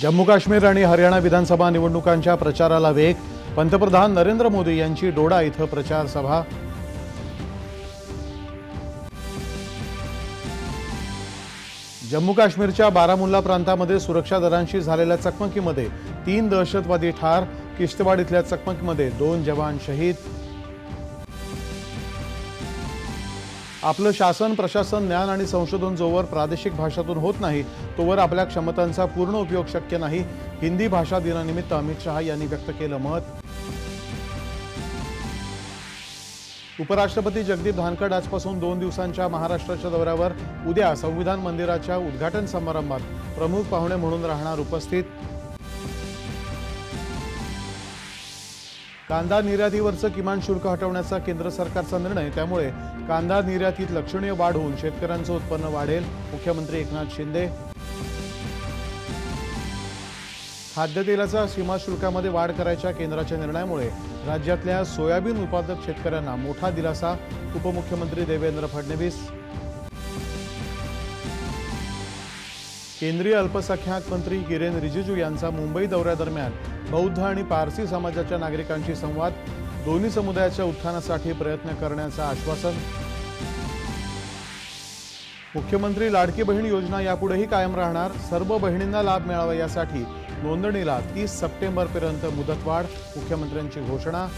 जम्मू काश्मीर आणि हरियाणा विधानसभा निवडणुकांच्या प्रचाराला वेग. पंतप्रधान नरेंद्र मोदी यांची डोडा इथं प्रचार सभा. जम्मू काश्मीरच्या बारामुल्ला प्रांतामध्ये सुरक्षा दलांशी झालेल्या चकमकीमध्ये तीन दहशतवादी ठार किश्तवाड इथल्या चकमकीमध्ये दोन जवान शहीद. आपलं शासन प्रशासन ज्ञान आणि संशोधन जोवर प्रादेशिक भाषातून होत नाही तोवर आपल्या क्षमतांचा पूर्ण उपयोग शक्य नाही. हिंदी भाषा दिनानिमित्त अमित शहा यांनी व्यक्त केलं मत. उपराष्ट्रपती जगदीप धानखड आजपासून दोन दिवसांच्या महाराष्ट्राच्या दौऱ्यावर उद्या संविधान मंदिराच्या उद्घाटन समारंभात प्रमुख पाहुणे म्हणून राहणार उपस्थित. कांदा निर्यातीवरचं किमान शुल्क हटवण्याचा केंद्र सरकारचा निर्णय. त्यामुळे कांदा निर्यातीत लक्षणीय वाढ होऊन शेतकऱ्यांचं उत्पन्न वाढेल. मुख्यमंत्री एकनाथ शिंदे. खाद्यतेलाचा सीमाशुल्कामध्ये वाढ करायच्या केंद्राच्या निर्णयामुळे राज्यातल्या सोयाबीन उत्पादक शेतकऱ्यांना मोठा दिलासा. उपमुख्यमंत्री देवेंद्र फडणवीस. केंद्रीय अल्पसंख्याक मंत्री किरेन रिजिजू यांचा मुंबई दौऱ्यादरम्यान बौद्ध आणि पारसी समाजाच्या नागरिकांशी संवाद. दोन्ही समुदायाच्या उत्थानासाठी प्रयत्न करण्याचं आश्वासन. मुख्यमंत्री लाडकी बहीण योजना यापुढेही कायम राहणार. सर्व बहिणींना लाभ मिळावा यासाठी नोंदणीला तीस सप्टेंबरपर्यंत मुदतवाढ. मुख्यमंत्र्यांची घोषणा.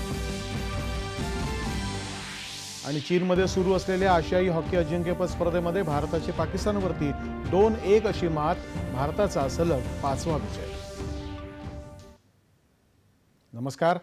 आणि चीनमध्ये सुरू असलेल्या आशियाई हॉकी अजिंक्यपद स्पर्धेमध्ये भारताची पाकिस्तानवरती दोन एक अशी मात भारताचा सलग पाचवा विजय. नमस्कार.